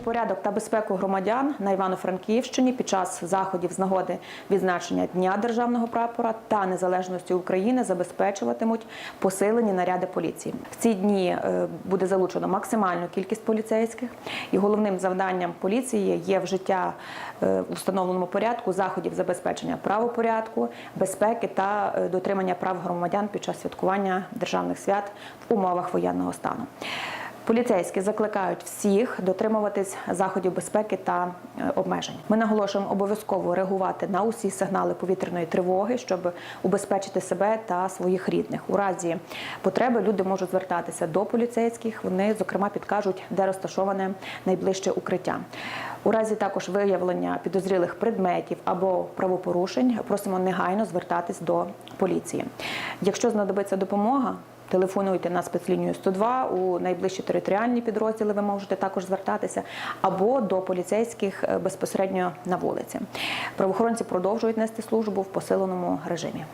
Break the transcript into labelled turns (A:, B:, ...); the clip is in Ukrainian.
A: порядок та безпеку громадян на Івано-Франківщині під час заходів з нагоди відзначення Дня державного прапора та незалежності України забезпечуватимуть посилені наряди поліції. В ці дні е, буде залучено максимальну кількість поліцейських, і головним завданням поліції є вжиття е, в установленому порядку заходів забезпечення правопорядку, безпеки та е, дотримання прав громадян під час святкування державних свят в умовах воєнного стану. Поліцейські закликають всіх дотримуватись заходів безпеки та е, обмежень. Ми наголошуємо обов'язково реагувати на усі сигнали повітряної тривоги, щоб убезпечити себе та своїх рідних. У разі потреби люди можуть звертатися до поліцейських. Вони зокрема підкажуть, де розташоване найближче укриття. У разі також виявлення підозрілих предметів або правопорушень просимо негайно звертатись до поліції. Якщо знадобиться допомога. Телефонуйте на спецлінію 102 у найближчі територіальні підрозділи. Ви можете також звертатися або до поліцейських е, безпосередньо на вулиці. Правоохоронці продовжують нести службу в посиленому режимі.